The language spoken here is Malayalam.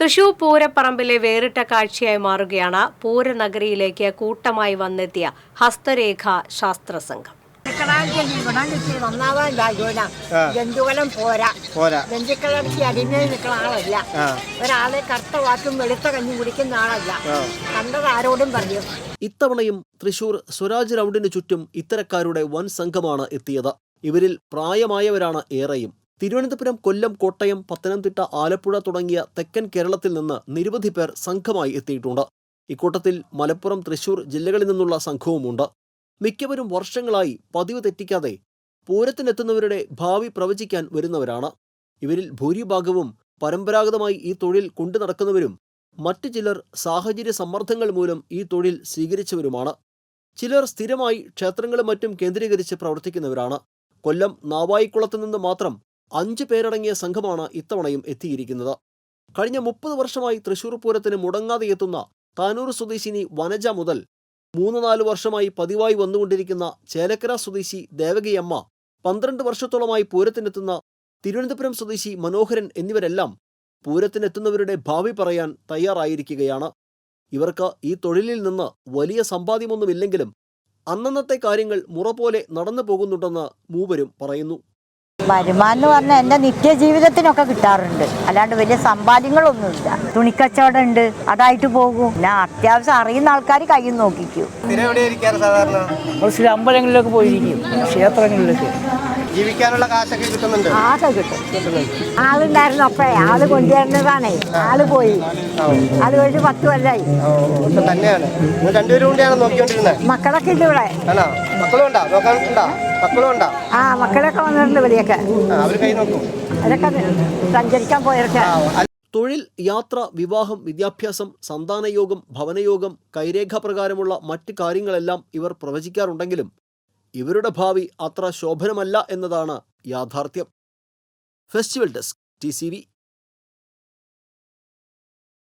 തൃശൂർ പൂരപ്പറമ്പിലെ വേറിട്ട കാഴ്ചയായി മാറുകയാണ് പൂരനഗരിയിലേക്ക് കൂട്ടമായി വന്നെത്തിയ ഹസ്തരേഖ ശാസ്ത്ര സംഘം ജന്തുവലം പോരാ. പോരാ. ബന്ധുക്കളടിച്ച് അടിമയിൽ നിൽക്കുന്ന ആളല്ല. ഒരാളെ കറുത്ത വാക്കും വെളുത്ത കഞ്ഞി കുടിക്കുന്ന ആളല്ല. കണ്ടത് ആരോടും പറയും. ഇത്തവണയും തൃശൂർ സ്വരാജ് റൗണ്ടിന് ചുറ്റും ഇത്തരക്കാരുടെ വൻ സംഘമാണ് എത്തിയത്. ഇവരിൽ പ്രായമായവരാണ് ഏറെയും. തിരുവനന്തപുരം കൊല്ലം കോട്ടയം പത്തനംതിട്ട ആലപ്പുഴ തുടങ്ങിയ തെക്കൻ കേരളത്തിൽ നിന്ന് നിരവധി പേർ സംഘമായി എത്തിയിട്ടുണ്ട്. ഇക്കൂട്ടത്തിൽ മലപ്പുറം തൃശൂർ ജില്ലകളിൽ നിന്നുള്ള സംഘവുമുണ്ട്. മിക്കവരും വർഷങ്ങളായി പതിവ് തെറ്റിക്കാതെ പൂരത്തിനെത്തുന്നവരുടെ ഭാവി പ്രവചിക്കാൻ വരുന്നവരാണ്. ഇവരിൽ ഭൂരിഭാഗവും പരമ്പരാഗതമായി ഈ തൊഴിൽ കൊണ്ടു നടക്കുന്നവരും മറ്റു ചിലർ സാഹചര്യ സമ്മർദ്ദങ്ങൾ മൂലം ഈ തൊഴിൽ സ്വീകരിച്ചവരുമാണ്. ചിലർ സ്ഥിരമായി ക്ഷേത്രങ്ങളും മറ്റും കേന്ദ്രീകരിച്ച് പ്രവർത്തിക്കുന്നവരാണ്. കൊല്ലം നാവായിക്കുളത്ത് നിന്ന് മാത്രം അഞ്ച് പേരടങ്ങിയ സംഘമാണ് ഇത്തവണയും എത്തിയിരിക്കുന്നത്. കഴിഞ്ഞ മുപ്പത് വർഷമായി തൃശൂർ പൂരത്തിന് മുടങ്ങാതെ എത്തുന്ന താനൂർ സ്വദേശിനി വനജ മുതൽ മൂന്ന് നാല് വർഷമായി പതിവായി വന്നുകൊണ്ടിരിക്കുന്ന ചേലക്കര സ്വദേശി ദേവകിയമ്മ പന്ത്രണ്ട് വർഷത്തോളമായി പൂരത്തിനെത്തുന്ന തിരുവനന്തപുരം സ്വദേശി മനോഹരൻ എന്നിവരെല്ലാം പൂരത്തിനെത്തുന്നവരുടെ ഭാവി പറയാൻ തയ്യാറായിരിക്കുകയാണ്. ഇവർക്ക് ഈ തൊഴിലിൽ നിന്ന് വലിയ സമ്പാദ്യമൊന്നുമില്ലെങ്കിലും അന്നന്നത്തെ കാര്യങ്ങൾ മുറ പോലെ നടന്നു പോകുന്നുണ്ടെന്ന് മൂവരും പറയുന്നു. വരുമാനം എന്ന് പറഞ്ഞാൽ എന്റെ നിത്യജീവിതത്തിനൊക്കെ കിട്ടാറുണ്ട്. അല്ലാണ്ട് വലിയ സമ്പാദ്യങ്ങളൊന്നുമില്ല. തുണിക്കച്ചവടം ഉണ്ട് അതായിട്ട് പോകും. ഞാൻ അത്യാവശ്യം അറിയുന്ന ആൾക്കാർ കയ്യിൽ നോക്കിക്കൂ. സ്ഥിരം എവിടെ ഇരിക്കാറ് സാധാരണ? ഒരു ചില അമ്പലങ്ങളിലൊക്കെ പോയിരിക്കും ക്ഷേത്രങ്ങളിലൊക്കെ. ജീവിക്കാനുള്ള കാശൊക്കെ കിട്ടുന്നുണ്ട്. ആകെ കിട്ടും. ആളുണ്ടായിരുന്നു അപ്പഴേ. ആൾ കൊണ്ടുവരുന്നതാണേ. ആൾ പോയി. അത് കഴിഞ്ഞ് പത്ത് കൊല്ലായി. തന്നെയാണ്. നിങ്ങൾ രണ്ടുപേരും കൂടിയാണ് നോക്കിക്കൊണ്ടിരുന്നത് മക്കളൊക്കെ ഇല്ല ഇവിടെ. ആണോ? മക്കളും ഉണ്ടാ? നോക്കാനുണ്ടാ മക്കളും ഉണ്ടാ? ആ മക്കളൊക്കെ വന്നിട്ടുണ്ട് ഇവിടെയൊക്കെ. ആ, അവർ കൈ നോക്കും. അതൊക്കെ സഞ്ചരിക്കാൻ പോയൊക്കെ തൊഴിൽ യാത്ര വിവാഹം വിദ്യാഭ്യാസം സന്താനയോഗം ഭവനയോഗം കൈരേഖ പ്രകാരമുള്ള മറ്റ് കാര്യങ്ങളെല്ലാം ഇവർ പ്രവചിക്കാറുണ്ടെങ്കിലും ഇവരുടെ ഭാവി അത്ര ശോഭനമല്ല എന്നതാണ് യാഥാർത്ഥ്യം. Festival desk T